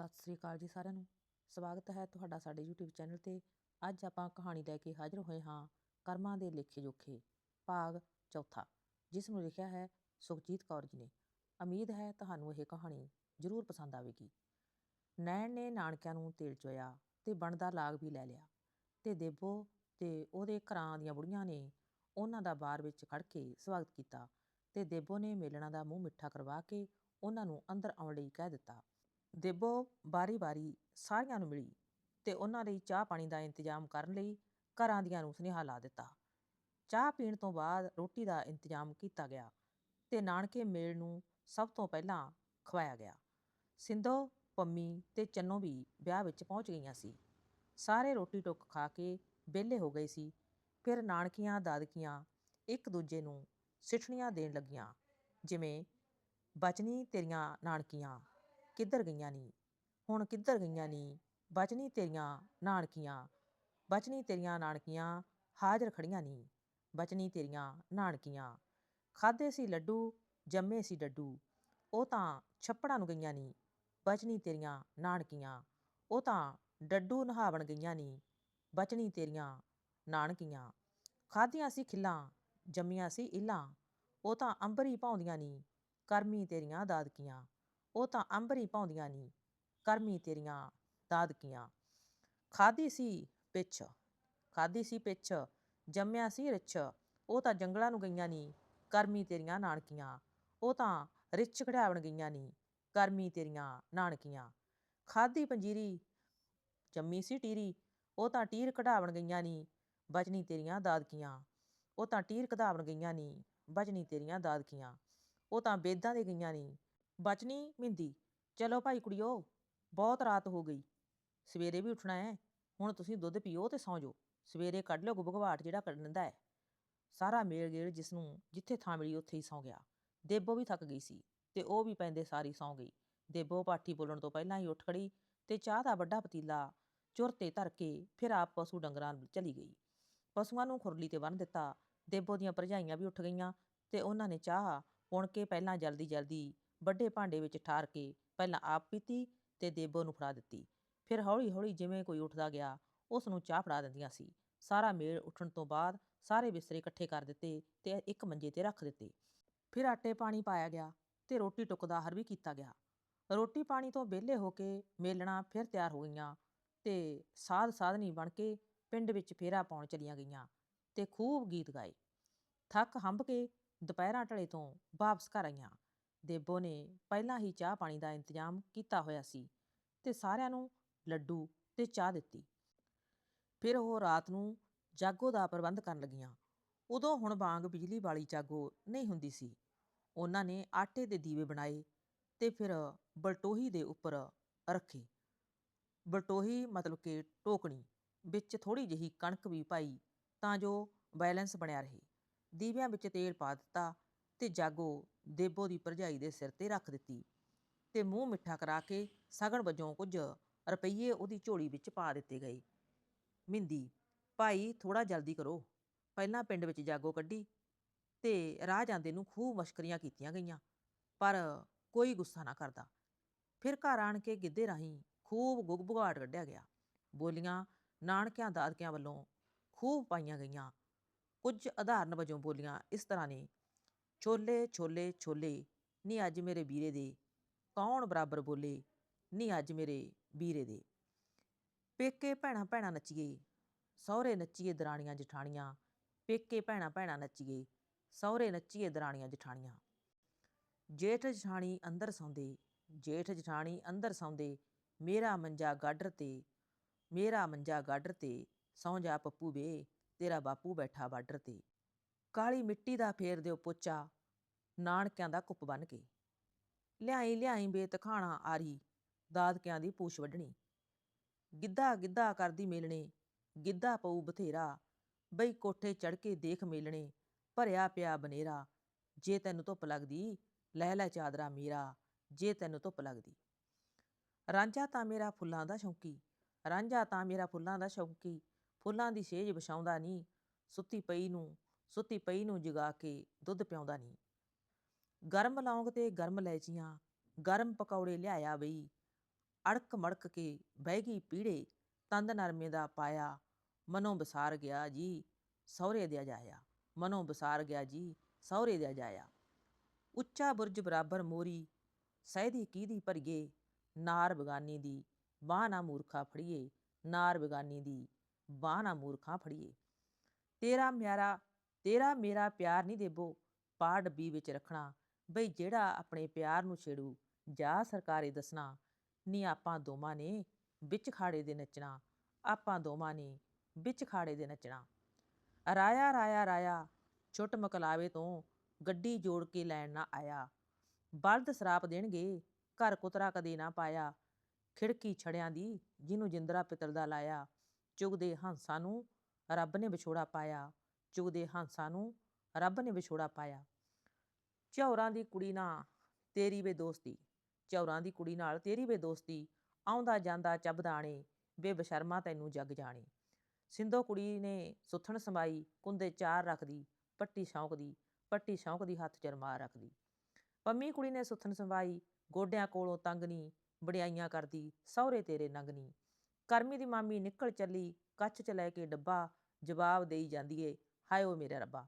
ਸਤਿ ਸ੍ਰੀ ਅਕਾਲ ਜੀ ਸਾਰਿਆਂ ਨੂੰ। ਸਵਾਗਤ ਹੈ ਤੁਹਾਡਾ ਸਾਡੇ YouTube ਚੈਨਲ ਤੇ। ਅੱਜ ਆਪਾਂ ਕਹਾਣੀ ਲੈ ਕੇ ਹਾਜ਼ਰ ਹੋਏ ਹਾਂ ਕਰਮਾਂ ਦੇ ਲੇਖੇ ਜੋਖੇ, ਭਾਗ ਚੌਥਾ, ਜਿਸ ਨੂੰ ਲਿਖਿਆ ਹੈ ਸੁਖਜੀਤ ਕੌਰ ਜੀ ਨੇ। ਉਮੀਦ ਹੈ ਤੁਹਾਨੂੰ ਇਹ ਕਹਾਣੀ ਜ਼ਰੂਰ ਪਸੰਦ ਆਵੇਗੀ। ਨੈਣ ਨੇ ਨਾਨਕਿਆਂ ਨੂੰ ਤੇਲ ਚੋਇਆ ਤੇ ਬਣਦਾ ਲਾਗ ਵੀ ਲੈ ਲਿਆ ਤੇ ਦੇਬੋ ਤੇ ਉਹਦੇ ਘਰਾਂ ਦੀਆਂ ਬੁੜੀਆਂ ਨੇ ਉਹਨਾਂ ਦਾ ਬਾਰ ਵਿੱਚ ਖੜ ਕੇ ਸਵਾਗਤ ਕੀਤਾ ਤੇ ਦੇਬੋ ਨੇ ਮੇਲਣਾ ਦਾ ਮੂੰਹ ਮਿੱਠਾ ਕਰਵਾ ਕੇ ਉਹਨਾਂ ਨੂੰ ਅੰਦਰ ਆਉਣ ਲਈ ਕਹਿ ਦਿੱਤਾ। ਦੇਬੋ ਬਾਰੀ-ਬਾਰੀ ਸਾਰਿਆਂ ਨੂੰ ਮਿਲੀ ਤੇ ਉਹਨਾਂ ਲਈ ਚਾਹ ਪਾਣੀ ਦਾ ਇੰਤਜ਼ਾਮ ਕਰਨ ਲਈ ਘਰਾਂ ਦੀਆਂ ਨੂੰ ਸੁਨੇਹਾ ਲਾ ਦਿੱਤਾ। ਚਾਹ ਪੀਣ ਤੋਂ ਬਾਅਦ ਰੋਟੀ ਦਾ ਇੰਤਜ਼ਾਮ ਕੀਤਾ ਗਿਆ ਤੇ ਨਾਨਕੇ ਮੇਲ ਨੂੰ ਸਭ ਤੋਂ ਪਹਿਲਾਂ ਖਵਾਇਆ ਗਿਆ। ਸਿੰਧੋ, ਪੰਮੀ ਤੇ ਚੰਨੋ ਵੀ ਵਿਆਹ ਵਿੱਚ ਪਹੁੰਚ ਗਈਆਂ ਸੀ। ਸਾਰੇ ਰੋਟੀ ਟੁੱਕ ਖਾ ਕੇ ਵਿਹਲੇ ਹੋ ਗਏ ਸੀ। ਫਿਰ ਨਾਨਕੀਆਂ ਦਾਦਕੀਆਂ ਇੱਕ ਦੂਜੇ ਨੂੰ ਸਿੱਠਣੀਆਂ ਦੇਣ ਲੱਗੀਆਂ, ਜਿਵੇਂ, ਬਚਨੀ ਤੇਰੀਆਂ ਨਾਨਕੀਆਂ। ਕਿੱਧਰ ਗਈਆਂ ਨੀ? ਹੁਣ ਕਿੱਧਰ ਗਈਆਂ ਨੀ? ਬਚਨੀ ਤੇਰੀਆਂ ਨਾਨਕੀਆਂ ਬਚਨੀ ਤੇਰੀਆਂ ਨਾਨਕੀਆਂ, ਹਾਜ਼ਰ ਖੜੀਆਂ ਨੀ। ਬਚਨੀ ਤੇਰੀਆਂ ਨਾਨਕੀਆਂ। ਖਾਦੇ ਸੀ ਲੱਡੂ, ਜੰਮੇ ਸੀ ਡੱਡੂ। ਉਹ ਤਾਂ ਛੱਪੜਾਂ ਨੂੰ ਗਈਆਂ ਨੀ। ਬਚਨੀ ਤੇਰੀਆਂ ਨਾਨਕੀਆਂ। ਉਹ ਤਾਂ ਡੱਡੂ ਨਹਾਵਣ ਗਈਆਂ ਨੀ। ਬਚਨੀ ਤੇਰੀਆਂ ਨਾਨਕੀਆਂ। ਖਾਧੀਆਂ ਸੀ ਖਿੱਲਾਂ, ਜੰਮੀਆਂ ਸੀ ਇੱਲਾਂ। ਉਹ ਤਾਂ ਅੰਬਰੀ ਪਾਉਂਦੀਆਂ ਨੀ। ਕਰਮੀ ਤੇਰੀਆਂ ਦਾਦਕੀਆਂ। ਉਹ ਤਾਂ ਅੰਬਰੀ ਪਾਉਂਦੀਆਂ ਨੀ, ਕਰਮੀ ਤੇਰੀਆਂ ਦਾਦਕੀਆਂ। ਖਾਦੀ ਸੀ ਪਿੱਛ ਖਾਦੀ ਸੀ ਪਿੱਛ, ਜੰਮਿਆ ਸੀ ਰਿੱਛ, ਉਹ ਤਾਂ ਜੰਗਲਾਂ ਨੂੰ ਗਈਆਂ ਨੀ, ਕਰਮੀ ਤੇਰੀਆਂ ਨਾਨਕੀਆਂ। ਉਹ ਤਾਂ ਰਿੱਛ ਕਢਾਵਣ ਗਈਆਂ ਨੀ, ਕਰਮੀ ਤੇਰੀਆਂ ਨਾਨਕੀਆਂ। ਖਾਦੀ ਪੰਜੀਰੀ, ਜੰਮੀ ਸੀ ਟੀਰੀ, ਉਹ ਤਾਂ ਟੀਰ ਕਢਾਵਣ ਗਈਆਂ ਨੀ, ਬਚਨੀ ਤੇਰੀਆਂ ਦਾਦਕੀਆਂ। ਉਹ ਤਾਂ ਟੀਰ ਕਢਾਵਣ ਗਈਆਂ ਨੀ, ਬਚਨੀ ਤੇਰੀਆਂ ਦਾਦਕੀਆਂ। ਉਹ ਤਾਂ ਬੇਦਾਂ ਦੇ ਗਈਆਂ ਨੀ ਬਚਨੀ ਮਿੰਦੀ। ਚਲੋ ਭਾਈ ਕੁੜੀਓ, ਬਹੁਤ ਰਾਤ ਹੋ ਗਈ। ਸਵੇਰੇ ਵੀ ਉੱਠਣਾ ਹੈ ਹੁਣ ਤੁਸੀਂ ਦੁੱਧ ਪੀਓ ਤੇ ਸੌਂ ਜਾਓ। ਸਵੇਰੇ ਕੱਢ ਲਓ ਗੁਬਗਵਾਟ ਜਿਹੜਾ ਕੱਢਣ ਹੈ ਸਾਰਾ ਮੇਲ ਗੇੜ ਜਿਸ ਨੂੰ ਜਿੱਥੇ ਥਾਂ ਮਿਲੀ ਉੱਥੇ ਹੀ ਸੌਂ ਗਿਆ। ਦੇਬੋ ਵੀ ਥੱਕ ਗਈ ਸੀ ਤੇ ਉਹ ਵੀ ਪੈਂਦੇ ਸਾਰੀ ਸੌਂ ਗਈ। ਦੇਬੋ ਪਾਠੀ ਬੋਲਣ ਤੋਂ ਪਹਿਲਾਂ ਹੀ ਉੱਠ ਖੜੀ ਤੇ ਚਾਹ ਦਾ ਵੱਡਾ ਪਤੀਲਾ ਚੁਰ ਤੇ ਧਰ ਕੇ ਫਿਰ ਆਪ ਪਸ਼ੂ ਡੰਗਰਾਂ ਵੱਲ ਚਲੀ ਗਈ। ਪਸ਼ੂਆਂ ਨੂੰ ਖੁਰਲੀ ਤੇ ਬੰਨ੍ਹ ਦਿੱਤਾ। ਦੇਬੋ ਦੀਆਂ ਭਰਜਾਈਆਂ ਵੀ ਉੱਠ ਗਈਆਂ ਤੇ ਉਹਨਾਂ ਨੇ ਚਾਹ ਪੁਣ ਕੇ ਪਹਿਲਾਂ ਜਲਦੀ ਜਲਦੀ ਵੱਡੇ ਭਾਂਡੇ ਵਿੱਚ ਠਾਰ ਕੇ ਪਹਿਲਾਂ ਆਪ ਪੀਤੀ ਤੇ ਦੇਬੋ ਨੂੰ ਫੜਾ ਦਿੱਤੀ। ਫਿਰ ਹੌਲੀ ਹੌਲੀ ਜਿਵੇਂ ਕੋਈ ਉੱਠਦਾ ਗਿਆ ਉਸ ਨੂੰ ਚਾਹ ਫੜਾ ਦਿੰਦੀਆਂ ਸੀ। ਸਾਰਾ ਮੇਲ ਉੱਠਣ ਤੋਂ ਬਾਅਦ ਸਾਰੇ ਬਿਸਤਰੇ ਇਕੱਠੇ ਕਰ ਦਿੱਤੇ ਤੇ ਇੱਕ ਮੰਜੇ ਤੇ ਰੱਖ ਦਿੱਤੇ। ਫਿਰ ਆਟੇ ਪਾਣੀ ਪਾਇਆ ਗਿਆ ਤੇ ਰੋਟੀ ਟੁੱਕ ਦਾ ਹਰ ਵੀ ਕੀਤਾ ਗਿਆ। ਰੋਟੀ ਪਾਣੀ ਤੋਂ ਵਿਹਲੇ ਹੋ ਕੇ ਮੇਲਣਾ ਫਿਰ ਤਿਆਰ ਹੋ ਗਈਆਂ ਤੇ ਸਾਧ ਸਾਧਨੀ ਬਣ ਕੇ ਪਿੰਡ ਵਿੱਚ ਫੇਰਾ ਪਾਉਣ ਚਲੀਆਂ ਗਈਆਂ ਤੇ ਖੂਬ ਗੀਤ ਗਾਏ। ਥੱਕ ਹੰਭ ਕੇ ਦੁਪਹਿਰਾਂ ਢਲੇ ਤੋਂ ਵਾਪਸ ਘਰ ਆਈਆਂ। ਦੇਬੋ ਨੇ ਪਹਿਲਾਂ ਹੀ ਚਾਹ ਪਾਣੀ ਦਾ ਇੰਤਜ਼ਾਮ ਕੀਤਾ ਹੋਇਆ ਸੀ ਤੇ ਸਾਰਿਆਂ ਨੂੰ ਲੱਡੂ ਤੇ ਚਾਹ ਦਿੱਤੀ। ਫਿਰ ਉਹ ਰਾਤ ਨੂੰ ਜਾਗੋ ਦਾ ਪ੍ਰਬੰਧ ਕਰਨ ਲੱਗੀਆਂ। ਉਦੋਂ ਹੁਣ ਵਾਂਗ ਬਿਜਲੀ ਵਾਲੀ ਜਾਗੋ ਨਹੀਂ ਹੁੰਦੀ ਸੀ। ਉਹਨਾਂ ਨੇ ਆਟੇ ਦੇ ਦੀਵੇ ਬਣਾਏ ਤੇ ਫਿਰ ਬਲਟੋਹੀ ਦੇ ਉੱਪਰ ਰੱਖੇ। ਬਲਟੋਹੀ ਮਤਲਬ ਕਿ ਟੋਕਣੀ ਵਿੱਚ ਥੋੜੀ ਜਿਹੀ ਕਣਕ ਵੀ ਪਾਈ ਤਾਂ ਜੋ ਬੈਲੈਂਸ ਬਣਿਆ ਰਹੇ। ਦੀਵਿਆਂ ਵਿੱਚ ਤੇਲ ਪਾ ਦਿੱਤਾ ਤੇ ਜਾਗੋ ਦੇਬੋ ਦੀ ਭਰਜਾਈ ਦੇ ਸਿਰ ਤੇ ਰੱਖ ਦਿੱਤੀ ਤੇ ਮੂੰਹ ਮਿੱਠਾ ਕਰਾ ਕੇ ਸਗਣ ਵਜੋਂ ਕੁਝ ਰੁਪਈਏ ਉਹਦੀ ਝੋਲੀ ਵਿੱਚ ਪਾ ਦਿੱਤੇ ਗਏ। ਮਿੰਦੀ, ਭਾਈ ਥੋੜਾ ਜਲਦੀ ਕਰੋ। ਪਹਿਲਾਂ ਪਿੰਡ ਵਿੱਚ ਜਾਗੋ ਕੱਢੀ ਤੇ ਰਾਹ ਜਾਂਦੇ ਨੂੰ ਖੂਬ ਮਸ਼ਕਰੀਆਂ ਕੀਤੀਆਂ ਗਈਆਂ, ਪਰ ਕੋਈ ਗੁੱਸਾ ਨਾ ਕਰਦਾ। ਫਿਰ ਘਰ ਆਣ ਕੇ ਗਿੱਧੇ ਰਾਹੀਂ ਖੂਬ ਗੁਗਬੁਗਾਟ ਕੱਢਿਆ ਗਿਆ। ਬੋਲੀਆਂ ਨਾਨਕਿਆਂ ਦਾਦਕਿਆਂ ਵੱਲੋਂ ਖੂਬ ਪਾਈਆਂ ਗਈਆਂ। ਕੁਝ ਉਦਾਹਰਨ ਵਜੋਂ ਬੋਲੀਆਂ ਇਸ ਤਰ੍ਹਾਂ ਨੇ ਛੋਲੇ ਛੋਲੇ ਛੋਲੇ, ਨੀ ਅੱਜ ਮੇਰੇ ਵੀਰੇ ਦੇ। ਕੌਣ ਬਰਾਬਰ ਬੋਲੇ, ਨੀ ਅੱਜ ਮੇਰੇ ਵੀਰੇ ਦੇ। ਪੇਕੇ ਭੈਣਾ ਭੈਣਾ ਨੱਚੀਏ, ਸਹੁਰੇ ਨੱਚੀਏ ਦਰਾਣੀਆਂ ਜਠਾਣੀਆਂ। ਪੇਕੇ ਭੈਣਾ ਭੈਣਾ ਨੱਚੀਏ, ਸਹੁਰੇ ਨੱਚੀਏ ਦਰਾਣੀਆਂ ਜਠਾਣੀਆਂ। ਜੇਠ ਜਠਾਣੀ ਅੰਦਰ ਸੌਂਦੇ, ਜੇਠ ਜਠਾਣੀ ਅੰਦਰ ਸੌਂਦੇ, ਮੇਰਾ ਮੰਜਾ ਗਾਡਰ ਤੇ, ਮੇਰਾ ਮੰਜਾ ਗਾਡਰ ਤੇ, ਸੌਂ ਜਾ ਪੱਪੂ ਵੇ, ਤੇਰਾ ਬਾਪੂ ਬੈਠਾ ਬਾਰਡਰ ਤੇ। ਕਾਲੀ ਮਿੱਟੀ ਦਾ ਫੇਰ ਦਿਓ ਪੋਚਾ। ਨਾਨਕਿਆਂ ਦਾ ਕੁੱਪ ਬਨ ਕੇ। ਲਿਆਈ ਲਿਆਈ ਬੇਤਖਾਣਾ ਆਰੀ, ਦਾਦਕਿਆਂ ਦੀ ਪੂਛ ਵੱਢਣੀ। ਗਿੱਧਾ ਗਿੱਧਾ ਕਰਦੀ ਮੇਲਣੇ, ਗਿੱਧਾ ਪਊ ਬਥੇਰਾ। ਬਈ ਕੋਠੇ ਚੜ ਕੇ ਦੇਖ ਮੇਲਣੇ, ਭਰਿਆ ਪਿਆ ਬਨੇਰਾ। ਜੇ ਤੈਨੂੰ ਧੁੱਪ ਲੱਗਦੀ, ਲੈ ਲੈ ਚਾਦਰਾ ਮੇਰਾ, ਜੇ ਤੈਨੂੰ ਧੁੱਪ ਲੱਗਦੀ। ਰਾਂਝਾ ਤਾਂ ਮੇਰਾ ਫੁੱਲਾਂ ਦਾ ਸ਼ੌਂਕੀ, ਰਾਂਝਾ ਤਾਂ ਮੇਰਾ ਫੁੱਲਾਂ ਦਾ ਸ਼ੌਂਕੀ। ਫੁੱਲਾਂ ਦੀ ਸੇਜ ਵਿਛਾਉਂਦਾ ਨਹੀਂ ਸੁੱਤੀ ਪਈ ਨੂੰ ਸੁੱਤੀ ਪਈ ਨੂੰ ਜਗਾ ਕੇ ਦੁੱਧ ਪਿਆਉਂਦਾ ਨਹੀਂ। ਗਰਮ ਲੌਂਗ ਤੇ ਗਰਮ ਲੈਚੀਆਂ, ਗਰਮ ਪਕੌੜੇ ਲਿਆਇਆ ਬਈ। ਅੜਕ ਮੜਕ ਕੇ ਬਹਿ ਗਈ ਪੀੜੇ, ਤੰਦ ਨਰਮੇ ਦਾ ਪਾਇਆ। ਮਨੋਂ ਬਸਾਰ ਗਿਆ ਜੀ, ਸਹੁਰੇ ਦਿਆ ਜਾਇਆ। ਮਨੋਂ ਬਸਾਰ ਗਿਆ ਜੀ, ਸਹੁਰੇ ਦਿਆ ਜਾਇਆ। ਉੱਚਾ ਬੁਰਜ ਬਰਾਬਰ ਮੋਰੀ, ਸਹਿਦੀ ਕੀਦੀ ਭਰੀਏ। ਨਾਰ ਬਗਾਨੀ ਦੀ ਬਾਹ ਨਾ ਮੂਰਖਾ ਫੜੀਏ। ਨਾਰ ਬਗਾਨੀ ਦੀ ਬਾਹ ਨਾ ਮੂਰਖਾ ਫੜੀਏ। ਤੇਰਾ ਮਿਆਰਾ ਤੇਰਾ ਮੇਰਾ ਪਿਆਰ ਨਹੀਂ ਦੇਬੋ ਪਾ ਬੀ ਵਿੱਚ ਰੱਖਣਾ। ਬਈ ਜਿਹੜਾ ਆਪਣੇ ਪਿਆਰ ਨੂੰ ਛੇੜੂ, ਜਾ ਸਰਕਾਰੇ ਦੱਸਣਾ, ਨੀ ਆਪਾਂ ਦੋਵਾਂ ਨੇ ਵਿੱਚ ਖਾੜੇ ਦੇ ਨੱਚਣਾ, ਆਪਾਂ ਦੋਵਾਂ ਨੇ ਵਿੱਚ ਖਾੜੇ ਦੇ ਨੱਚਣਾ। ਰਾਇਆ ਰਾਇਆ ਰਾਇਆ, ਛੁੱਟ ਮਕਲਾਵੇ ਤੋਂ ਗੱਡੀ ਜੋੜ ਕੇ ਲੈਣ ਨਾ ਆਇਆ। ਬਲਦ ਸਰਾਪ ਦੇਣਗੇ, ਘਰ ਕੁਤਰਾ ਕਦੇ ਨਾ ਪਾਇਆ। ਖਿੜਕੀ ਛੜਿਆਂ ਦੀ ਜਿਹਨੂੰ ਜਿੰਦਰਾ ਪਿੱਤਲ ਦਾ ਲਾਇਆ, ਚੁਗਦੇ ਹੰਸਾਂ ਨੂੰ ਰੱਬ ਨੇ ਵਿਛੋੜਾ ਪਾਇਆ। ਚੁਗਦੇ ਹੰਸਾਂ ਨੂੰ ਰੱਬ ਨੇ ਵਿਛੋੜਾ ਪਾਇਆ। ਝੌਰਾਂ ਦੀ ਕੁੜੀ ਨਾਲ ਤੇਰੀ ਵੇ ਦੋਸਤੀ, ਝੌਰਾਂ ਦੀ ਕੁੜੀ ਨਾਲ ਤੇਰੀ ਵੇ ਦੋਸਤੀ, ਆਉਂਦਾ ਜਾਂਦਾ ਚੱਬਦਾਣੇ, ਵੇ ਬਸ਼ਰਮਾ ਤੈਨੂੰ ਜਗ ਜਾਣੇ। ਸਿੰਧੋ ਕੁੜੀ ਨੇ ਸੁੱਥਣ ਸਮਾਈ, ਕੁੰਦੇ ਚਾਰ ਰੱਖਦੀ, ਪੱਟੀ ਸ਼ੌਂਕ ਦੀ ਪੱਟੀ ਸ਼ੌਂਕ ਦੀ ਹੱਥ ਚਰਮਾਰ ਰੱਖਦੀ। ਪੰਮੀ ਕੁੜੀ ਨੇ ਸੁੱਥਣ ਸਮਾਈ, ਗੋਡਿਆਂ ਕੋਲੋਂ ਤੰਗਨੀ, ਵਡਿਆਈਆਂ ਕਰਦੀ, ਸਹੁਰੇ ਤੇਰੇ ਨੰਗਨੀ। ਕਰਮੀ ਦੀ ਮਾਮੀ ਨਿਕਲ ਚੱਲੀ, ਕੱਚ ਚ ਲੈ ਕੇ ਡੱਬਾ, ਜਵਾਬ ਦੇਈ ਜਾਂਦੀ ਏ ਹਾਏ ਓ ਮੇਰੇ ਰੱਬਾ।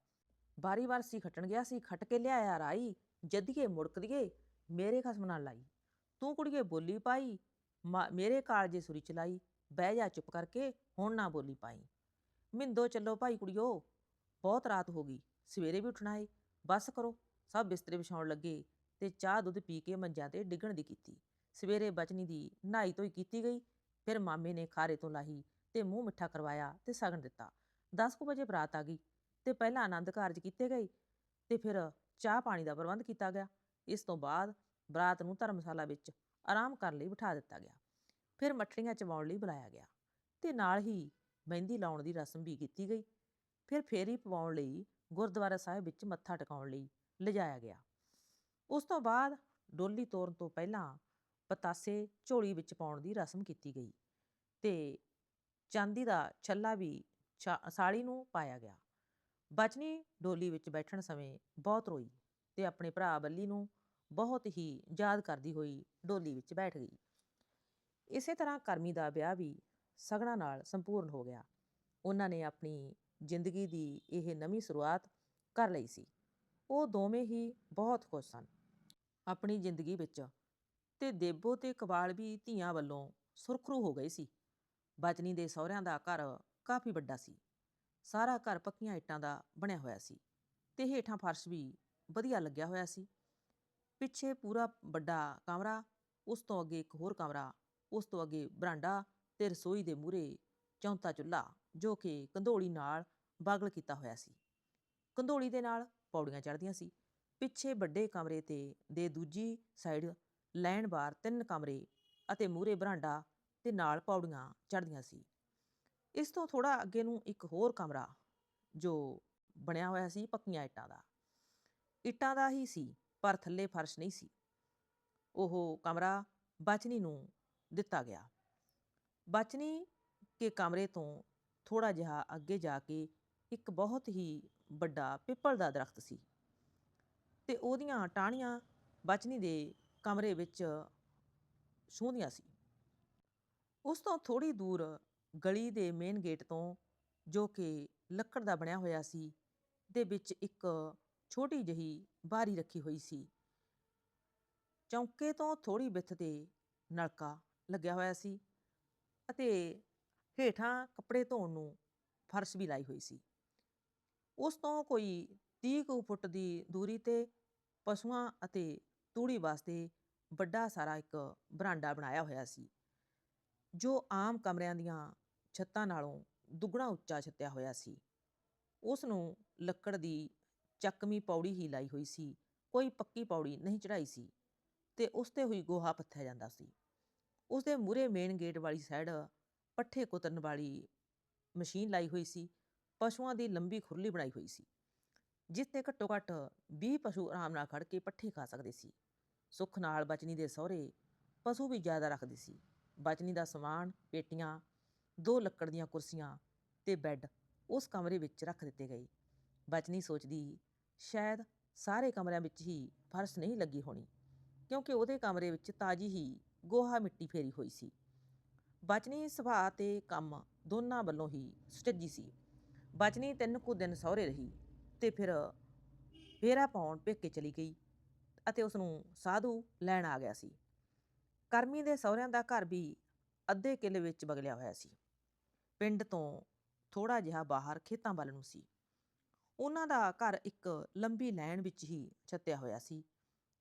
ਬਾਰੀ ਵਾਰ ਸੀ ਖੱਟਣ ਗਿਆ ਸੀ, ਖੱਟ ਕੇ ਲਿਆਇਆ ਰਾਈ ਜਦੀਏ ਮੁੜਕਦੀਏ ਮੇਰੇ ਖਸਮ ਨਾਲ ਲਾਈ। ਤੂੰ ਕੁੜੀਏ ਬੋਲੀ ਪਾਈ, ਮਾ- ਮੇਰੇ ਕਾਲਜੇ ਸੁਰੀ ਚਲਾਈ, ਬਹਿ ਜਾ ਚੁੱਪ ਕਰਕੇ, ਹੁਣ ਨਾ ਬੋਲੀ ਪਾਈ। ਮਿੰਦੋ ਚੱਲੋ ਭਾਈ ਕੁੜੀਓ, ਬਹੁਤ ਰਾਤ ਹੋ ਗਈ, ਸਵੇਰੇ ਵੀ ਉੱਠਣਾ ਏ, ਬਸ ਕਰੋ, ਸਭ ਬਿਸਤਰੇ ਵਿਛਾਉਣ ਲੱਗੇ ਤੇ ਚਾਹ ਦੁੱਧ ਪੀ ਕੇ ਮੰਜਾਂ ਤੇ ਡਿੱਗਣ ਦੀ ਕੀਤੀ। ਸਵੇਰੇ ਬਚਨੀ ਦੀ ਨਹਾਈ ਧੋਈ ਕੀਤੀ ਗਈ, ਫਿਰ ਮਾਮੇ ਨੇ ਖਾਰੇ ਤੋਂ ਲਾਹੀ ਤੇ ਮੂੰਹ ਮਿੱਠਾ ਕਰਵਾਇਆ ਤੇ ਸਗਨ ਦਿੱਤਾ। 10 ਕੁ ਵਜੇ ਬਰਾਤ ਆ ਗਈ ਤੇ ਪਹਿਲਾਂ ਆਨੰਦ ਕਾਰਜ ਕੀਤੇ ਗਏ ਤੇ ਫਿਰ ਚਾਹ ਪਾਣੀ ਦਾ ਪ੍ਰਬੰਧ ਕੀਤਾ ਗਿਆ। ਇਸ ਤੋਂ ਬਾਅਦ ਬਰਾਤ ਨੂੰ ਧਰਮਸ਼ਾਲਾ ਵਿੱਚ ਆਰਾਮ ਕਰਨ ਲਈ ਬਿਠਾ ਦਿੱਤਾ ਗਿਆ। ਫਿਰ ਮੱਠੜੀਆਂ ਚਵਾਉਣ ਲਈ ਬੁਲਾਇਆ ਗਿਆ ਤੇ ਨਾਲ ਹੀ ਮਹਿੰਦੀ ਲਾਉਣ ਦੀ ਰਸਮ ਵੀ ਕੀਤੀ ਗਈ। ਫਿਰ ਫੇਰੀ ਪਵਾਉਣ ਲਈ ਗੁਰਦੁਆਰਾ ਸਾਹਿਬ ਵਿੱਚ ਮੱਥਾ ਟਿਕਾਉਣ ਲਈ ਲਿਜਾਇਆ ਗਿਆ। ਉਸ ਤੋਂ ਬਾਅਦ ਡੋਲੀ ਤੋਰਨ ਤੋਂ ਪਹਿਲਾਂ ਪਤਾਸੇ ਝੋਲੀ ਵਿੱਚ ਪਾਉਣ ਦੀ ਰਸਮ ਕੀਤੀ ਗਈ ਤੇ ਚਾਂਦੀ ਦਾ ਛੱਲਾ ਵੀ ਸਾਲੀ ਨੂੰ ਪਾਇਆ ਗਿਆ। ਬਚਨੀ ਡੋਲੀ ਵਿੱਚ ਬੈਠਣ ਸਮੇਂ ਬਹੁਤ ਰੋਈ ਤੇ ਆਪਣੇ ਭਰਾ ਬੱਲੀ ਨੂੰ ਬਹੁਤ ਹੀ ਯਾਦ ਕਰਦੀ ਹੋਈ ਡੋਲੀ ਵਿੱਚ ਬੈਠ ਗਈ। ਇਸੇ ਤਰ੍ਹਾਂ ਕਰਮੀ ਦਾ ਵਿਆਹ ਵੀ ਸਗਣਾ ਨਾਲ ਸੰਪੂਰਨ ਹੋ ਗਿਆ। ਉਹਨਾਂ ਨੇ ਆਪਣੀ ਜ਼ਿੰਦਗੀ ਦੀ ਇਹ ਨਵੀਂ ਸ਼ੁਰੂਆਤ ਕਰ ਲਈ ਸੀ। ਉਹ ਦੋਵੇਂ ਹੀ ਬਹੁਤ ਖੁਸ਼ ਸਨ। ਆਪਣੀ ਜ਼ਿੰਦਗੀ ਵਿੱਚ ਤੇ ਦੇਬੋ ਤੇ ਕਵਾਲ ਵੀ ਧੀਆਂ ਵੱਲੋਂ ਸੁਰਖਰੂ ਹੋ ਗਏ ਸੀ। ਬਚਨੀ ਦੇ ਸਹੁਰਿਆਂ ਦਾ ਘਰ ਕਾਫੀ ਵੱਡਾ ਸੀ। ਸਾਰਾ ਘਰ ਪੱਕੀਆਂ ਇੱਟਾਂ ਦਾ ਬਣਿਆ ਹੋਇਆ ਸੀ ਤੇ ਹੇਠਾਂ ਫਰਸ਼ ਵੀ ਵਧੀਆ ਲੱਗਿਆ ਹੋਇਆ ਸੀ। ਪਿੱਛੇ ਪੂਰਾ ਵੱਡਾ ਕਮਰਾ, ਉਸ ਤੋਂ ਅੱਗੇ ਇੱਕ ਹੋਰ ਕਮਰਾ, ਉਸ ਤੋਂ ਅੱਗੇ ਬਰਾਂਡਾ ਤੇ ਰਸੋਈ ਦੇ ਮੂਹਰੇ ਚੌਂਤਾ ਚੁੱਲ੍ਹਾ, ਜੋ ਕਿ ਕੰਧੋਲੀ ਨਾਲ ਬਾਗਲ ਕੀਤਾ ਹੋਇਆ ਸੀ। ਕੰਧੋਲੀ ਦੇ ਨਾਲ ਪੌੜੀਆਂ ਚੜ੍ਹਦੀਆਂ ਸੀ। ਪਿੱਛੇ ਵੱਡੇ ਕਮਰੇ ਤੇ ਦੇ ਦੂਜੀ ਸਾਈਡ ਲੈਣ ਬਾਰ ਤਿੰਨ ਕਮਰੇ ਅਤੇ ਮੂਹਰੇ ਬਰਾਂਡਾ ਤੇ ਨਾਲ ਪੌੜੀਆਂ ਚੜ੍ਹਦੀਆਂ ਸੀ। ਇਸ ਤੋਂ ਥੋੜਾ ਅੱਗੇ ਨੂੰ ਇੱਕ ਹੋਰ ਕਮਰਾ ਜੋ ਬਣਿਆ ਹੋਇਆ ਸੀ ਪੱਕੀਆਂ ਇੱਟਾਂ ਦਾ। ਇੱਟਾਂ ਦਾ ਹੀ ਸੀ, ਪਰ ਥੱਲੇ ਫਰਸ਼ ਨਹੀਂ ਸੀ। ਉਹ ਕਮਰਾ ਬਚਨੀ ਨੂੰ ਦਿੱਤਾ ਗਿਆ। ਬਚਨੀ ਕੇ ਕਮਰੇ ਤੋਂ ਥੋੜਾ ਜਿਹਾ ਅੱਗੇ ਜਾ ਕੇ ਇੱਕ ਬਹੁਤ ਹੀ ਵੱਡਾ ਪਿੱਪਲ ਦਾ ਦਰਖਤ ਸੀ ਤੇ ਉਹਦੀਆਂ ਟਾਹਣੀਆਂ ਬਚਨੀ ਦੇ ਕਮਰੇ ਵਿੱਚ ਛੂੰਹਦੀਆਂ ਸੀ। ਉਸ ਤੋਂ ਥੋੜੀ ਦੂਰ ਗਲੀ ਦੇ ਮੇਨ ਗੇਟ ਤੋਂ ਜੋ ਕਿ ਲੱਕੜ ਦਾ ਬਣਿਆ ਹੋਇਆ ਸੀ, ਦੇ ਵਿੱਚ ਇੱਕ ਛੋਟੀ ਜਿਹੀ ਬਾਰੀ ਰੱਖੀ ਹੋਈ ਸੀ। ਚੌਂਕੇ ਤੋਂ ਥੋੜੀ ਵਿੱਥ ਤੇ ਨਲਕਾ ਲੱਗਿਆ ਹੋਇਆ ਸੀ ਅਤੇ ਹੇਠਾਂ ਕੱਪੜੇ ਧੋਣ ਨੂੰ ਫਰਸ਼ ਵੀ ਲਾਈ ਹੋਈ ਸੀ। ਉਸ ਤੋਂ ਕੋਈ 30 ਕੁ ਫੁੱਟ ਦੀ ਦੂਰੀ ਤੇ ਪਸ਼ੂਆਂ ਅਤੇ ਤੂੜੀ ਵਾਸਤੇ ਵੱਡਾ ਸਾਰਾ ਇੱਕ ਬਰਾਂਡਾ ਬਣਾਇਆ ਹੋਇਆ ਸੀ, ਜੋ ਆਮ ਕਮਰਿਆਂ ਦੀਆਂ ਛੱਤਾਂ ਨਾਲੋਂ ਦੁੱਗਣਾ ਉੱਚਾ ਛੱਤਿਆ ਹੋਇਆ ਸੀ। ਉਸ ਨੂੰ ਲੱਕੜ ਦੀ ਚੱਕਵੀਂ ਪੌੜੀ ਹੀ ਲਾਈ ਹੋਈ ਸੀ। ਕੋਈ ਪੱਕੀ ਪੌੜੀ ਨਹੀਂ ਚੜਾਈ ਸੀ ਤੇ ਉਸ ਤੇ ਹੋਈ ਗੋਹਾ ਪੱਥਿਆ ਜਾਂਦਾ ਸੀ। ਉਸ ਦੇ ਮੂਹਰੇ ਮੇਨ ਗੇਟ ਵਾਲੀ ਸਾਈਡ ਪੱਠੇ ਕੁਤਰਨ ਵਾਲੀ ਮਸ਼ੀਨ ਲਾਈ ਹੋਈ ਸੀ। ਪਸ਼ੂਆਂ ਦੀ ਲੰਬੀ ਖੁਰਲੀ ਬਣਾਈ ਹੋਈ ਸੀ, ਜਿਸ ਤੇ ਘੱਟੋ ਘੱਟ 20 ਪਸ਼ੂ ਆਰਾਮ ਨਾਲ ਖੜ ਕੇ ਪੱਠੇ ਖਾ ਸਕਦੇ ਸੀ। ਸੁੱਖ ਨਾਲ ਬਚਨੀ ਦੇ ਸਹੁਰੇ ਪਸ਼ੂ ਵੀ ਜ਼ਿਆਦਾ ਰੱਖਦੇ ਸੀ। ਬਚਨੀ ਦਾ ਸਮਾਨ, ਪੇਟੀਆਂ ਦੋ ਲੱਕੜ ਦੀਆਂ ਕੁਰਸੀਆਂ ਤੇ ਬੈੱਡ ਉਸ ਕਮਰੇ ਵਿੱਚ ਰੱਖ ਦਿੱਤੇ ਗਏ। ਬਚਨੀ ਸੋਚਦੀ ਸ਼ਾਇਦ ਸਾਰੇ ਕਮਰਿਆਂ ਵਿੱਚ ਹੀ ਫਰਸ਼ ਨਹੀਂ ਲੱਗੀ ਹੋਣੀ, ਕਿਉਂਕਿ ਉਹਦੇ ਕਮਰੇ ਵਿੱਚ ਤਾਜੀ ਹੀ ਗੋਹਾ ਮਿੱਟੀ ਫੇਰੀ ਹੋਈ ਸੀ। ਬਚਨੀ ਸੁਭਾਅ ਤੇ ਕੰਮ ਦੋਨਾਂ ਵੱਲੋਂ ਹੀ ਸੁਚੱਜੀ ਸੀ। ਬਚਨੀ ਤਿੰਨ ਕੁ ਦਿਨ ਸਹੁਰੇ ਰਹੀ ਤੇ ਫਿਰ ਫੇਰਾ ਪਾਉਣ ਪੇਕੇ ਚਲੀ ਗਈ ਅਤੇ ਉਸ ਨੂੰ ਸਾਧੂ ਲੈਣ ਆ ਗਿਆ ਸੀ। ਕਰਮੀ ਦੇ ਸਹੁਰਿਆਂ ਦਾ ਘਰ ਵੀ ਅੱਧੇ ਕਿੱਲੇ ਵਿੱਚ ਬਗਲਿਆ ਹੋਇਆ ਸੀ। ਪਿੰਡ ਤੋਂ ਥੋੜਾ ਜਿਹਾ ਬਾਹਰ ਖੇਤਾਂ ਵੱਲ ਨੂੰ ਸੀ। ਉਹਨਾਂ ਦਾ ਘਰ ਇੱਕ ਲੰਬੀ ਲਾਈਨ ਵਿੱਚ ਹੀ ਛੱਤਿਆ ਹੋਇਆ ਸੀ,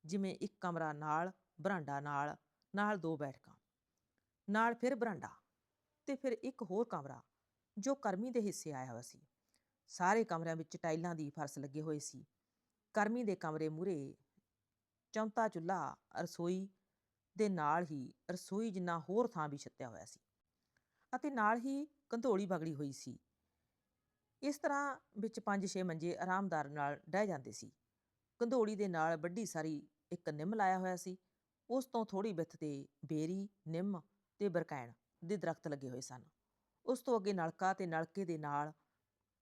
ਜਿਵੇਂ ਇੱਕ ਕਮਰਾ ਨਾਲ, ਬਰਾਂਡਾ ਨਾਲ ਨਾਲ ਦੋ ਬੈਠਕਾਂ, ਨਾਲ ਫਿਰ ਬਰਾਂਡਾ ਤੇ ਫਿਰ ਇੱਕ ਹੋਰ ਕਮਰਾ ਜੋ ਕਰਮੀ ਦੇ ਹਿੱਸੇ ਆਇਆ ਹੋਇਆ ਸੀ। ਸਾਰੇ ਕਮਰਿਆਂ ਵਿੱਚ ਟਾਈਲਾਂ ਦੀ ਫਰਸ਼ ਲੱਗੇ ਹੋਏ ਸੀ। ਕਰਮੀ ਦੇ ਕਮਰੇ ਮੂਰੇ ਚੌਂਤਾ ਚੁੱਲ੍ਹਾ ਰਸੋਈ ਦੇ ਨਾਲ ਹੀ ਰਸੋਈ ਜਿੰਨਾ ਹੋਰ ਥਾਂ ਵੀ ਛੱਤਿਆ ਹੋਇਆ ਸੀ ਅਤੇ ਨਾਲ ਹੀ ਕੰਧੋਲੀ ਬਗੜੀ ਹੋਈ ਸੀ। ਇਸ ਤਰ੍ਹਾਂ ਵਿੱਚ ਪੰਜ ਛੇ ਮੰਜੇ ਆਰਾਮਦਾਰ ਨਾਲ ਡਹਿ ਜਾਂਦੇ ਸੀ। ਕੰਧੋਲੀ ਦੇ ਨਾਲ ਵੱਡੀ ਸਾਰੀ ਇੱਕ ਨਿੰਮ ਲਾਇਆ ਹੋਇਆ ਸੀ। ਉਸ ਤੋਂ ਥੋੜੀ ਵਿੱਥ ਤੇ ਬੇਰੀ, ਨਿੰਮ ਤੇ ਬਰਕੈਣ ਦੇ ਦਰਖਤ ਲੱਗੇ ਹੋਏ ਸਨ। ਉਸ ਤੋਂ ਅੱਗੇ ਨਲਕਾ ਤੇ ਨਲਕੇ ਦੇ ਨਾਲ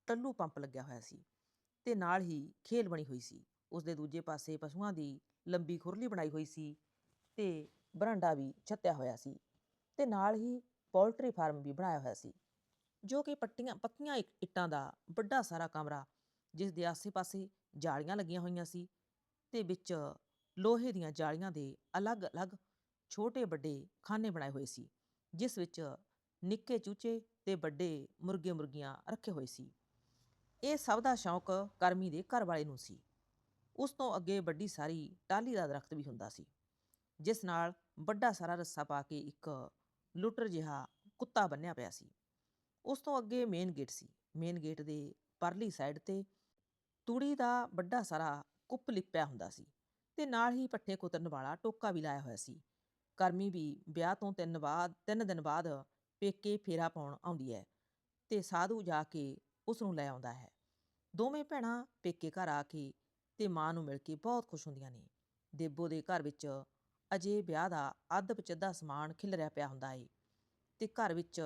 ਟੱਲੂ ਪੰਪ ਲੱਗਿਆ ਹੋਇਆ ਸੀ ਤੇ ਨਾਲ ਹੀ ਖੇਲ ਬਣੀ ਹੋਈ ਸੀ। ਉਸ ਦੇ ਦੂਜੇ ਪਾਸੇ ਪਸ਼ੂਆਂ ਦੀ ਲੰਬੀ ਖੁਰਲੀ ਬਣਾਈ ਹੋਈ ਸੀ ਤੇ ਬਰਾਂਡਾ ਵੀ ਛੱਤਿਆ ਹੋਇਆ ਸੀ ਤੇ ਨਾਲ ਹੀ ਪੋਲਟਰੀ ਫਾਰਮ ਵੀ ਬਣਾਇਆ ਹੋਇਆ ਸੀ, ਜੋ ਕਿ ਪੱਟੀਆਂ, ਪੱਕੀਆਂ ਇੱਟਾਂ ਦਾ ਵੱਡਾ ਸਾਰਾ ਕਮਰਾ, ਜਿਸ ਦੇ ਆਸੇ-ਪਾਸੇ ਜਾਲੀਆਂ ਲੱਗੀਆਂ ਹੋਈਆਂ ਸੀ ਤੇ ਵਿੱਚ ਲੋਹੇ ਦੀਆਂ ਜਾਲੀਆਂ ਦੇ ਅਲੱਗ-ਅਲੱਗ ਛੋਟੇ ਵੱਡੇ ਖਾਨੇ ਬਣਾਏ ਹੋਏ ਸੀ, ਜਿਸ ਵਿੱਚ ਨਿੱਕੇ ਚੂਚੇ ਤੇ ਵੱਡੇ ਮੁਰਗੇ ਮੁਰਗੀਆਂ ਰੱਖੇ ਹੋਏ ਸੀ। ਇਹ ਸਭ ਦਾ ਸ਼ੌਕ ਕਰਮੀ ਦੇ ਘਰ ਵਾਲੇ ਨੂੰ ਸੀ। ਉਸ ਤੋਂ ਅੱਗੇ ਵੱਡੀ ਸਾਰੀ ਟਾਹਲੀ ਦਾ ਦਰਖਤ ਵੀ ਹੁੰਦਾ ਸੀ। ਜਿਸ ਨਾਲ ਵੱਡਾ ਸਾਰਾ ਰੱਸਾ ਪਾ ਕੇ ਇੱਕ ਲੁੱਟਰ ਜਿਹਾ ਕੁੱਤਾ ਬੰਨਿਆ ਪਿਆ ਸੀ। ਉਸ ਤੋਂ ਅੱਗੇ ਮੇਨ ਗੇਟ ਸੀ। ਮੇਨ ਗੇਟ ਦੇ ਪਰਲੀ ਸਾਈਡ ਤੇ ਤੂੜੀ ਦਾ ਵੱਡਾ ਸਾਰਾ ਕੁੱਪ ਲਿਪਿਆ ਹੁੰਦਾ ਸੀ ਤੇ ਨਾਲ ਹੀ ਪੱਠੇ ਕੁਤਰਨ ਵਾਲਾ ਟੋਕਾ ਵੀ ਲਾਇਆ ਹੋਇਆ ਸੀ। ਕਰਮੀ ਵੀ ਵਿਆਹ ਤੋਂ ਤਿੰਨ ਬਾਅਦ, ਤਿੰਨ ਦਿਨ ਬਾਅਦ ਪੇਕੇ ਫੇਰਾ ਪਾਉਣ ਆਉਂਦੀ ਹੈ ਤੇ ਸਾਧੂ ਜਾ ਕੇ ਉਸ ਨੂੰ ਲੈ ਆਉਂਦਾ ਹੈ। ਦੋਵੇਂ ਭੈਣਾਂ ਪੇਕੇ ਘਰ ਆ ਕੇ ਤੇ ਮਾਂ ਨੂੰ ਮਿਲ ਕੇ ਬਹੁਤ ਖੁਸ਼ ਹੁੰਦੀਆਂ ਨੇ। ਦੇਬੋ ਦੇ ਘਰ ਵਿੱਚ ਅਜੇ ਵਿਆਹ ਦਾ ਅੱਧ ਪਚੱਧਾ ਸਮਾਨ ਖਿਲਰਿਆ ਪਿਆ ਹੁੰਦਾ ਏ ਤੇ ਘਰ ਵਿੱਚ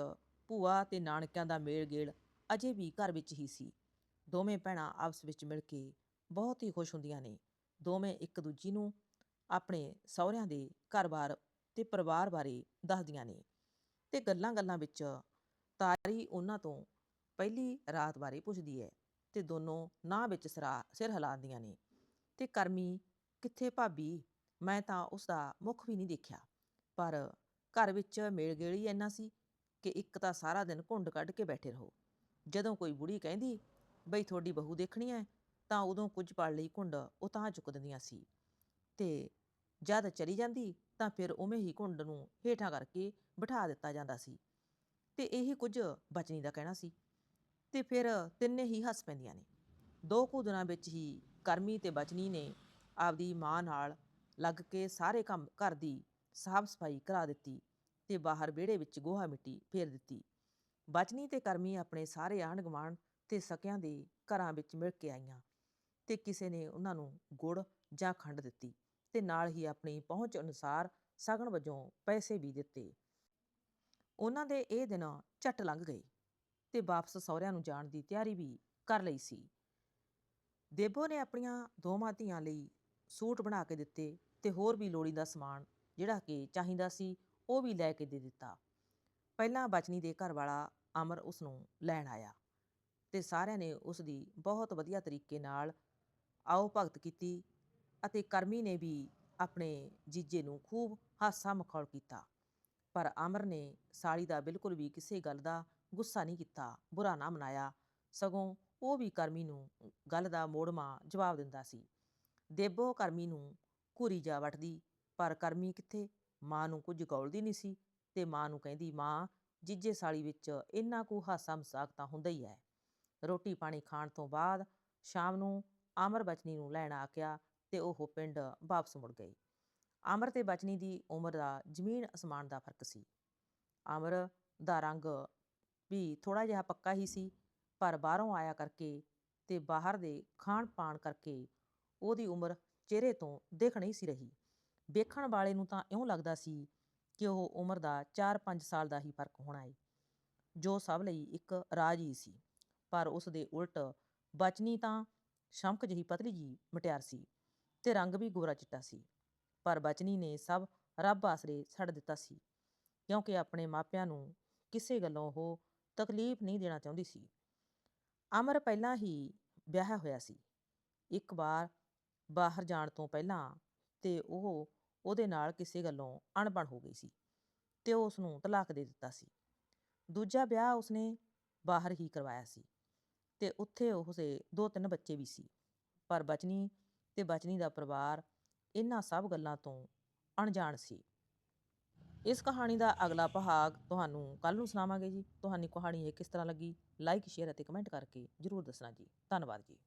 ਭੂਆ ਤੇ ਨਾਨਕਿਆਂ ਦਾ ਮੇਲ ਗੇਲ ਅਜੇ ਵੀ ਘਰ ਵਿੱਚ ਹੀ ਸੀ। ਦੋਵੇਂ ਭੈਣਾਂ ਆਪਸ ਵਿੱਚ ਮਿਲ ਕੇ ਬਹੁਤ ਹੀ ਖੁਸ਼ ਹੁੰਦੀਆਂ ਨੇ। ਦੋਵੇਂ ਇੱਕ ਦੂਜੀ ਨੂੰ ਆਪਣੇ ਸਹੁਰਿਆਂ ਦੇ ਘਰ-ਬਾਰ ਤੇ ਪਰਿਵਾਰ ਬਾਰੇ ਦੱਸਦੀਆਂ ਨੇ ਤੇ ਗੱਲਾਂ-ਗੱਲਾਂ ਵਿੱਚ ਤਾਰੀ ਉਹਨਾਂ ਤੋਂ ਪਹਿਲੀ ਰਾਤ ਬਾਰੇ ਪੁੱਛਦੀ ਹੈ ਤੇ ਦੋਨੋਂ ਨਾਂਹ ਵਿੱਚ ਸਰਾ ਸਿਰ ਹਿਲਾਉਂਦੀਆਂ ਨੇ ਤੇ ਕਰਮੀ, ਕਿੱਥੇ ਭਾਬੀ? ਮੈਂ ਤਾਂ ਉਸ ਦਾ ਮੁੱਖ ਵੀ ਨਹੀਂ ਦੇਖਿਆ। ਪਰ ਘਰ ਵਿੱਚ ਮੇਲ ਗੇਲ ਹੀ ਇੰਨਾ ਸੀ ਕਿ ਇੱਕ ਤਾਂ ਸਾਰਾ ਦਿਨ ਘੁੰਡ ਕੱਢ ਕੇ ਬੈਠੇ ਰਹੋ। ਜਦੋਂ ਕੋਈ ਬੁੜੀ ਕਹਿੰਦੀ, ਬਈ ਤੁਹਾਡੀ ਬਹੂ ਦੇਖਣੀ ਹੈ ਤਾਂ ਉਦੋਂ ਕੁਝ ਪਲ ਲਈ ਘੁੰਡ ਉਹ ਤਾਂ ਚੁੱਕ ਦਿੰਦੀਆਂ ਸੀ। ਤੇ ਜਦ ਚਲੀ ਜਾਂਦੀ, ਤਾਂ ਫਿਰ ਉਵੇਂ ਹੀ ਘੁੰਡ ਨੂੰ ਹੇਠਾਂ ਕਰਕੇ ਬਿਠਾ ਦਿੱਤਾ ਜਾਂਦਾ ਸੀ। ਤੇ ਇਹੀ ਕੁਝ ਬਚਨੀ ਦਾ ਕਹਿਣਾ ਸੀ। ਤੇ ਫਿਰ ਤਿੰਨੇ ਹੀ ਹੱਸ ਪੈਂਦੀਆਂ ਨੇ। ਦੋ ਕੁ ਦਿਨਾਂ ਵਿੱਚ ਹੀ ਕਰਮੀ ਤੇ ਬਚਨੀ ਨੇ ਆਪਦੀ ਮਾਂ ਨਾਲ ਲੱਗ ਕੇ ਸਾਰੇ ਕੰਮ ਘਰ ਦੀ ਸਾਫ਼ ਸਫ਼ਾਈ ਕਰਾ ਦਿੱਤੀ ਤੇ ਬਾਹਰ ਵਿਹੜੇ ਵਿੱਚ ਗੋਹਾ ਮਿੱਟੀ ਫੇਰ ਦਿੱਤੀ। ਬਚਨੀ ਤੇ ਕਰਮੀ ਆਪਣੇ ਸਾਰੇ ਆਂਢ ਗੁਆਂਢ ਤੇ ਸਕਿਆਂ ਦੇ ਘਰਾਂ ਵਿੱਚ ਮਿਲ ਕੇ ਆਈਆਂ ਤੇ ਕਿਸੇ ਨੇ ਉਹਨਾਂ ਨੂੰ ਗੁੜ ਜਾਂ ਖੰਡ ਦਿੱਤੀ ਤੇ ਨਾਲ ਹੀ ਆਪਣੀ ਪਹੁੰਚ ਅਨੁਸਾਰ ਸਗਨ ਵਜੋਂ ਪੈਸੇ ਵੀ ਦਿੱਤੇ। ਉਹਨਾਂ ਦੇ ਇਹ ਦਿਨ ਝੱਟ ਲੰਘ ਗਏ ਤੇ ਵਾਪਸ ਸਹੁਰਿਆਂ ਨੂੰ ਜਾਣ ਦੀ ਤਿਆਰੀ ਵੀ ਕਰ ਲਈ ਸੀ। ਦੇਬੋ ਨੇ ਆਪਣੀਆਂ ਦੋਵਾਂ ਧੀਆਂ ਲਈ ਸੂਟ ਬਣਾ ਕੇ ਦਿੱਤੇ ਤੇ ਹੋਰ ਵੀ ਲੋੜੀਂਦਾ ਸਮਾਨ ਜਿਹੜਾ ਕਿ ਚਾਹੀਦਾ ਸੀ, ਉਹ ਵੀ ਲੈ ਕੇ ਦੇ ਦਿੱਤਾ। ਪਹਿਲਾਂ ਬਚਨੀ ਦੇ ਘਰ ਵਾਲਾ ਅਮਰ ਉਸ ਨੂੰ ਲੈਣ ਆਇਆ ਤੇ ਸਾਰਿਆਂ ਨੇ ਉਸ ਦੀ ਬਹੁਤ ਵਧੀਆ ਤਰੀਕੇ ਨਾਲ ਆਓ ਭਗਤ ਕੀਤੀ ਅਤੇ ਕਰਮੀ ਨੇ ਵੀ ਆਪਣੇ ਜੀਜੇ ਨੂੰ ਖੂਬ ਹਾਸਾ ਮਖੌਲ ਕੀਤਾ। ਪਰ ਅਮਰ ਨੇ ਸਾਲੀ ਦਾ ਬਿਲਕੁਲ ਵੀ ਕਿਸੇ ਗੱਲ ਦਾ ਗੁੱਸਾ ਨਹੀਂ ਕੀਤਾ, ਬੁਰਾ ਨਾ ਮਨਾਇਆ, ਸਗੋਂ ਉਹ ਵੀ ਕਰਮੀ ਨੂੰ ਗੱਲ ਦਾ ਮੋੜਮਾ ਜਵਾਬ ਦਿੰਦਾ ਸੀ। ਦੇਬੋ ਕਰਮੀ ਨੂੰ ਘੁਰੀ ਜਾ ਵਟਦੀ, ਪਰ ਕਰਮੀ ਕਿੱਥੇ? ਮਾਂ ਨੂੰ ਕੁਝ ਗੌਲਦੀ ਨਹੀਂ ਸੀ ਤੇ ਮਾਂ ਨੂੰ ਕਹਿੰਦੀ, ਮਾਂ, ਜੀਜੇ ਸਾਲੀ ਵਿੱਚ ਇੰਨਾ ਕੁ ਹਾਸਾ ਮਸਾਕ ਤਾਂ ਹੁੰਦਾ ਹੀ ਹੈ। ਰੋਟੀ ਪਾਣੀ ਖਾਣ ਤੋਂ ਬਾਅਦ ਸ਼ਾਮ ਨੂੰ ਅਮਰ ਬਚਨੀ ਨੂੰ ਲੈਣ ਆ ਗਿਆ ਤੇ ਉਹ ਪਿੰਡ ਵਾਪਸ ਮੁੜ ਗਏ ਅਮਰ ਤੇ ਬਚਨੀ ਦੀ ਉਮਰ ਦਾ ਜ਼ਮੀਨ ਅਸਮਾਨ ਦਾ ਫ਼ਰਕ ਸੀ। ਅਮਰ ਦਾ ਰੰਗ ਵੀ ਥੋੜਾ ਜਿਹਾ ਪੱਕਾ ਹੀ ਸੀ, ਪਰ ਬਾਹਰੋਂ ਆਇਆ ਕਰਕੇ ਤੇ ਬਾਹਰ ਦੇ ਖਾਣ ਪਾਣ ਕਰਕੇ ਉਹਦੀ ਉਮਰ ਚਿਹਰੇ ਤੋਂ ਦਿਖ ਨਹੀਂ ਸੀ ਰਹੀ। ਵੇਖਣ ਵਾਲੇ ਨੂੰ ਤਾਂ ਇਉਂ ਲੱਗਦਾ ਸੀ ਕਿ ਉਹ ਉਮਰ ਦਾ 4-5 ਸਾਲ ਦਾ ਹੀ ਫ਼ਰਕ ਹੋਣਾ ਏ, ਜੋ ਸਭ ਲਈ ਇੱਕ ਰਾਜ ਹੀ ਸੀ। ਪਰ ਉਸ ਦੇ ਉਲਟ ਬਚਨੀ ਤਾਂ ਸ਼ਮਕ ਜਿਹੀ ਪਤਲੀ ਜੀ ਮਟਿਆਰ ਸੀ ਤੇ ਰੰਗ ਵੀ ਗੋਰਾ ਚਿੱਟਾ ਸੀ। ਪਰ ਬਚਨੀ ਨੇ ਸਭ ਰੱਬ ਆਸਰੇ ਛੱਡ ਦਿੱਤਾ ਸੀ, ਕਿਉਂਕਿ ਆਪਣੇ ਮਾਪਿਆਂ ਨੂੰ ਕਿਸੇ ਗੱਲੋਂ ਉਹ ਤਕਲੀਫ ਨਹੀਂ ਦੇਣਾ ਚਾਹੁੰਦੀ ਸੀ। ਅਮਰ ਪਹਿਲਾਂ ਹੀ ਵਿਆਹ ਹੋਇਆ ਸੀ। ਇੱਕ ਵਾਰ ਬਾਹਰ ਜਾਣ ਤੋਂ ਪਹਿਲਾਂ ਤੇ ਉਹ ਉਹਦੇ ਨਾਲ ਕਿਸੇ ਗੱਲੋਂ ਅਣਬਣ ਹੋ ਗਈ ਸੀ ਤੇ ਉਸ ਨੂੰ ਤਲਾਕ ਦੇ ਦਿੱਤਾ ਸੀ। ਦੂਜਾ ਵਿਆਹ ਉਸਨੇ ਬਾਹਰ ਹੀ ਕਰਵਾਇਆ ਸੀ ਤੇ ਉੱਥੇ ਉਸਦੇ ਦੋ ਤਿੰਨ ਬੱਚੇ ਵੀ ਸੀ। ਪਰ ਬਚਨੀ ਤੇ ਬਚਨੀ ਦਾ ਪਰਿਵਾਰ ਇਹਨਾਂ ਸਭ ਗੱਲਾਂ ਤੋਂ ਅਣਜਾਣ ਸੀ। ਇਸ ਕਹਾਣੀ ਦਾ ਅਗਲਾ ਭਾਗ ਤੁਹਾਨੂੰ ਕੱਲ ਨੂੰ ਸੁਣਾਵਾਂਗੇ ਜੀ। ਤੁਹਾਨੂੰ ਕਹਾਣੀ ਇਹ ਕਿਸ ਤਰ੍ਹਾਂ ਲੱਗੀ? ਲਾਈਕ ਸ਼ੇਅਰ ਅਤੇ ਕਮੈਂਟ ਕਰਕੇ ਜਰੂਰ ਦੱਸਣਾ ਜੀ। ਧੰਨਵਾਦ ਜੀ।